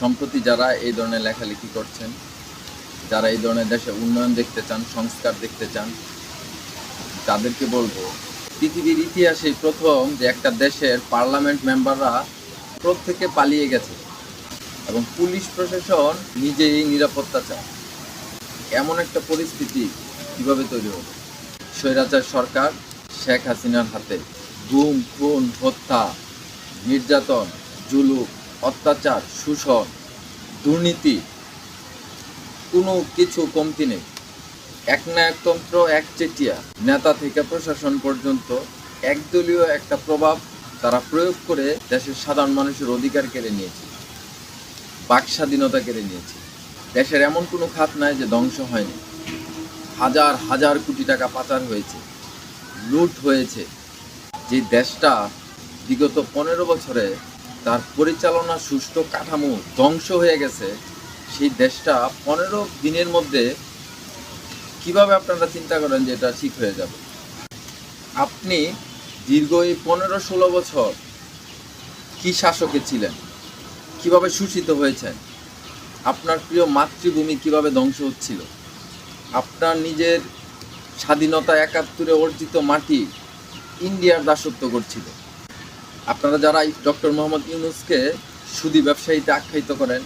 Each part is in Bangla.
সম্প্রতি যারা এই ধরনের লেখালেখি করছেন, যারা এই ধরনের দেশে উন্নয়ন দেখতে চান, সংস্কার দেখতে চান, তাদেরকে বলব, পৃথিবীর ইতিহাসে প্রথম যে একটা দেশের পার্লামেন্ট মেম্বাররা প্রত্যেকে পালিয়ে গেছে এবং পুলিশ প্রশাসন নিজেই নিরাপত্তা চায়। এমন একটা পরিস্থিতি কীভাবে তৈরি হবে? স্বৈরাচার সরকার শেখ হাসিনার হাতে গুম, খুন, হত্যা, নির্যাতন, জুলুম অত্যাচার, শোষণ, দুর্নীতি, কোনো কিছু কমতি নেই। একনায়কতন্ত্র একচেটিয়া নেতা থেকে প্রশাসন পর্যন্ত একদলীয় একটা প্রভাব তারা প্রয়োগ করে দেশের সাধারণ মানুষের অধিকার কেড়ে নিয়েছে, বাক স্বাধীনতা কেড়ে নিয়েছে। দেশের এমন কোনো খাত নাই যে ধ্বংস হয়নি। হাজার হাজার কোটি টাকা পাচার হয়েছে, লুট হয়েছে। যে দেশটা বিগত পনেরো বছরে তার পরিচালনা সুষ্ঠু কাঠামো ধ্বংস হয়ে গেছে। সেই দেশটা পনেরো দিনের মধ্যে কীভাবে আপনারা চিন্তা করেন যে এটা ঠিক হয়ে যাবে? আপনি দীর্ঘ এই পনেরো ষোলো বছর কি শাসকে ছিলেন? কীভাবে শোষিত হয়েছেন? আপনার প্রিয় মাতৃভূমি কীভাবে ধ্বংস হচ্ছিল? আপনার নিজের স্বাধীনতা একাত্তরে অর্জিত মাটি ইন্ডিয়ার দাসত্ব করছিল। আপনারা যারা ডক্টর মোহাম্মদ ইউনুসকে সুদি ব্যবসায়ীতে আখ্যায়িত করেন,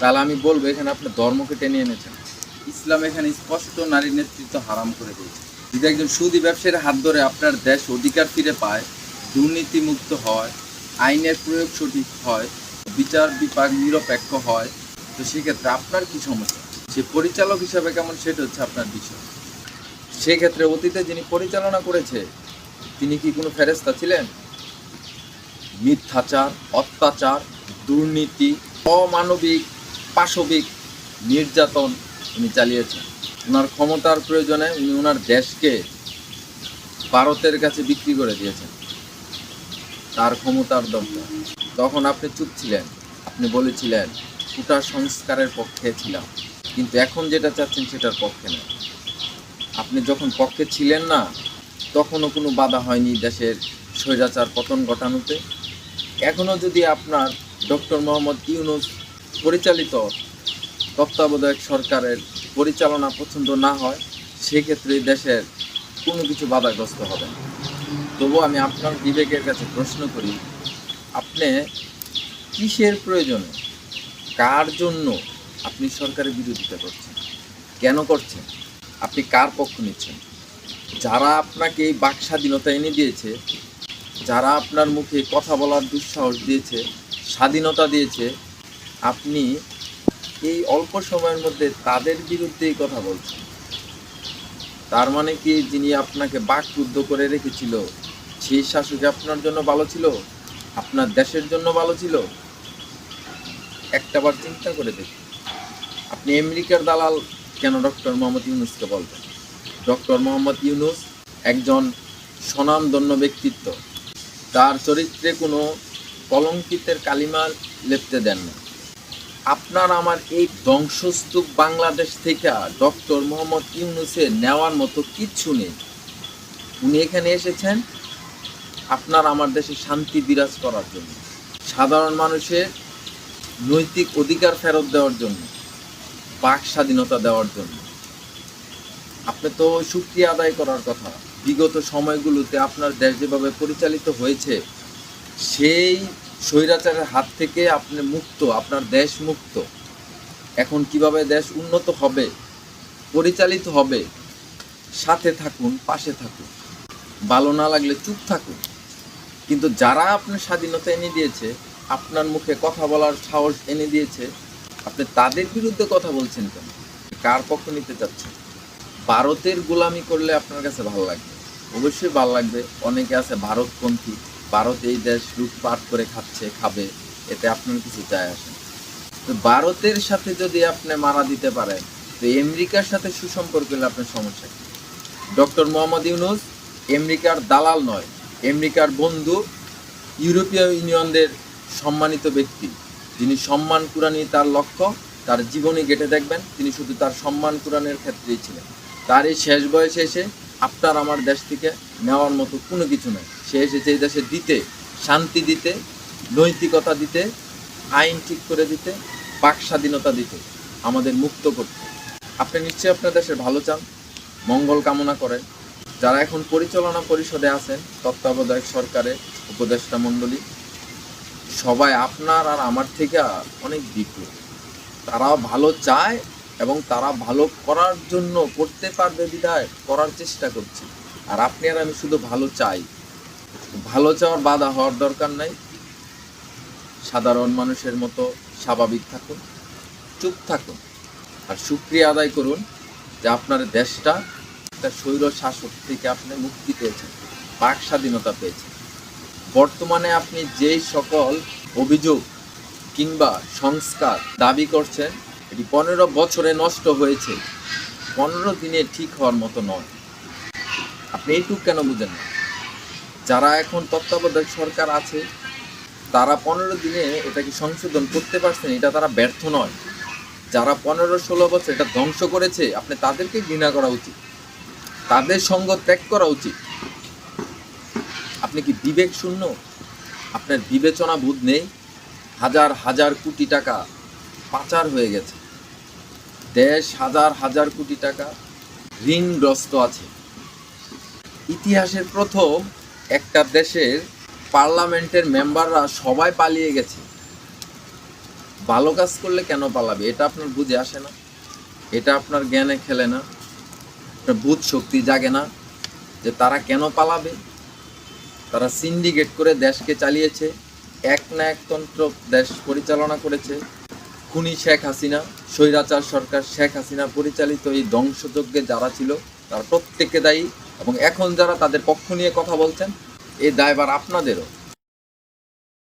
তাহলে আমি বলব এখানে আপনি ধর্মকে টেনে এনেছেন। ইসলাম এখানে স্পষ্ট নারীর নেতৃত্ব হারাম করে দিয়েছে। যদি একজন সুদি ব্যবসায়ীর হাত ধরে আপনার দেশ অধিকার ফিরে পায়, দুর্নীতিমুক্ত হয়, আইনের প্রয়োগ সঠিক হয়, বিচার বিভাগ নিরপেক্ষ হয়, তো সেক্ষেত্রে আপনার কি সমস্যা? সে পরিচালক হিসাবে কেমন সেটা হচ্ছে আপনার বিষয়। সেক্ষেত্রে অতীতে যিনি পরিচালনা করেছে, তিনি কি কোনো ফেরেস্তা ছিলেন? মিথ্যাচার, অত্যাচার, দুর্নীতি, অমানবিক, পাশবিক নির্যাতন উনি চালিয়েছেন। ওনার ক্ষমতার প্রয়োজনে উনি ওনার দেশকে ভারতের কাছে বিক্রি করে দিয়েছেন। তার ক্ষমতার দরকার তখন আপনি চুপ ছিলেন। আপনি বলেছিলেন, কোটা সংস্কারের পক্ষে ছিলাম। কিন্তু এখন যেটা চাচ্ছেন সেটার পক্ষে না আপনি যখন পক্ষে ছিলেন না, তখনও কোনো বাধা হয়নি দেশের স্বৈরাচার পতন ঘটানোতে। এখনও যদি আপনার ডক্টর মোহাম্মদ ইউনুস পরিচালিত তত্ত্বাবধায়ক সরকারের পরিচালনা পছন্দ না হয়, সেক্ষেত্রে দেশের কোনো কিছু বাধাগ্রস্ত হবে না। তবুও আমি আপনার বিবেকের কাছে প্রশ্ন করি, আপনি কিসের প্রয়োজনে, কার জন্য আপনি সরকারের বিরোধিতা করছেন? কেন করছেন? আপনি কার পক্ষ নিচ্ছেন? যারা আপনাকে বাক স্বাধীনতা এনে দিয়েছে যারা আপনার মুখে কথা বলার দুঃসাহস দিয়েছে, স্বাধীনতা দিয়েছে, আপনি এই অল্প সময়ের মধ্যে তাদের বিরুদ্ধেই কথা বলছেন। তার মানে কি যিনি আপনাকে বাকরুদ্ধ করে রেখেছিল, সেই শাসক আপনার জন্য ভালো ছিল? আপনার দেশের জন্য ভালো ছিল? একটাবার চিন্তা করে দেখুন। আপনি আমেরিকার দালাল, কেন ডক্টর মোহাম্মদ ইউনুসকে বলবেন? ডক্টর মোহাম্মদ ইউনুস একজন স্বনামধন্য ব্যক্তিত্ব। তার চরিত্রে কোনো কলঙ্কিতের কালিমা লেপতে দেন না। আপনার আমার এই ধ্বংসস্তূপ বাংলাদেশ থেকে ডক্টর মোহাম্মদ ইউনুসে নেওয়ার মতো কিচ্ছু নেই। উনি এখানে এসেছেন আপনার আমার দেশে শান্তি বিরাজ করার জন্য, সাধারণ মানুষের নৈতিক অধিকার ফেরত দেওয়ার জন্য, বাক স্বাধীনতা দেওয়ার জন্য। আপনি তো সুক্রিয়া আদায় করার কথা। বিগত সময়গুলোতে আপনার দেশ যেভাবে পরিচালিত হয়েছে, সেই স্বৈরাচারের হাত থেকে আপনি মুক্ত, আপনার দেশ মুক্ত। এখন কীভাবে দেশ উন্নত হবে, পরিচালিত হবে, সাথে থাকুন, পাশে থাকুন, ভালো না লাগলে চুপ থাকুন। কিন্তু যারা আপনার স্বাধীনতা এনে দিয়েছে, আপনার মুখে কথা বলার সাহস এনে দিয়েছে, আপনি তাদের বিরুদ্ধে কথা বলছেন কেন? কার পক্ষ নিতে চাচ্ছেন? ভারতের গোলামি করলে আপনার কাছে ভালো লাগবে? অবশ্যই ভালো লাগবে। অনেকে আছে ভারতপন্থী, ভারত এই দেশ লুটপাট করে খাচ্ছে, খাবে, এতে আপনার কিছু যায় আসে তো ভারতের সাথে যদি আপনি মারা দিতে পারেন, তো আমেরিকার সাথে সুসম্পর্ক হলে আপনার সমস্যা কি? ডক্টর মোহাম্মদ ইউনুস আমেরিকার দালাল নয়, আমেরিকার বন্ধু, ইউরোপীয় ইউনিয়নদের সম্মানিত ব্যক্তি। যিনি সম্মান কুরানি তার লক্ষ্য, তার জীবনী গেটে দেখবেন, তিনি শুধু তার সম্মান কুরানের ক্ষেত্রেই ছিলেন। তার এই শেষ বয়সে এসে আপনার আমার দেশ থেকে নেওয়ার মতো কোনো কিছু নেই। সে এসেছে এই দেশে দিতে, শান্তি দিতে, নৈতিকতা দিতে, আইন ঠিক করে দিতে বাক স্বাধীনতা দিতে, আমাদের মুক্ত করতে। আপনি নিশ্চয়ই আপনার দেশের ভালো চান, মঙ্গল কামনা করেন। যারা এখন পরিচালনা পরিষদে আছেন, তত্ত্বাবধায়ক সরকারে উপদেষ্টা মণ্ডলী, সবাই আপনার আর আমার থেকে অনেক বিপুল তারা ভালো চায় এবং তারা ভালো করার জন্য করতে পারবে বিধায় করার চেষ্টা করছে। আর আপনি আর আমি শুধু ভালো চাই। ভালো চাওয়ার বাধা হওয়ার দরকার নাই। সাধারণ মানুষের মতো স্বাভাবিক থাকুন, চুপ থাকুন, আর সুক্রিয়া আদায় করুন যে আপনার দেশটা একটা স্বৈর শাসক থেকে আপনি মুক্তি পেয়েছেন বাক স্বাধীনতা পেয়েছেন। বর্তমানে আপনি যেই সকল অভিযোগ কিংবা সংস্কার দাবি করছেন এটি পনেরো বছরে নষ্ট হয়েছে। পনেরো দিনে ঠিক হওয়ার মতো নয়। আপনি এইটুক কেন বুঝেন না? যারা এখন তত্ত্বাবধায়ক সরকার আছে, তারা পনেরো দিনে এটাকে সংশোধন করতে পারছেন, এটা তারা ব্যর্থ নয়। যারা পনেরো ষোলো বছর এটা ধ্বংস করেছে, আপনি তাদেরকে ঘৃণা করা উচিত। তাদের সঙ্গ ত্যাগ করা উচিত। আপনি কি বিবেক শূন্য? আপনার বিবেচনা বোধ নেই? হাজার হাজার কোটি টাকা পাচার হয়ে গেছে। দেশ হাজার হাজার কোটি টাকা ঋণগ্রস্ত আছে। ইতিহাসের প্রথম একটা দেশের পার্লামেন্টের মেম্বাররা সবাই পালিয়ে গেছে। ভালো কাজ করলে কেন পালাবে? এটা আপনার বুঝে আসে না। এটা আপনার জ্ঞানে খেলে না। আপনার বুধ শক্তি জাগে না যে তারা কেন পালাবে। তারা সিন্ডিকেট করে দেশকে চালিয়েছে। এক না একতন্ত্র দেশ পরিচালনা করেছে। খুনি শেখ হাসিনা, স্বৈরাচার সরকার শেখ হাসিনা পরিচালিত এই ধ্বংসযজ্ঞে যারা ছিল, তারা প্রত্যেককে দায়ী এবং এখন যারা তাদের পক্ষ নিয়ে কথা বলছেন, এই দায়বার আপনাদেরও।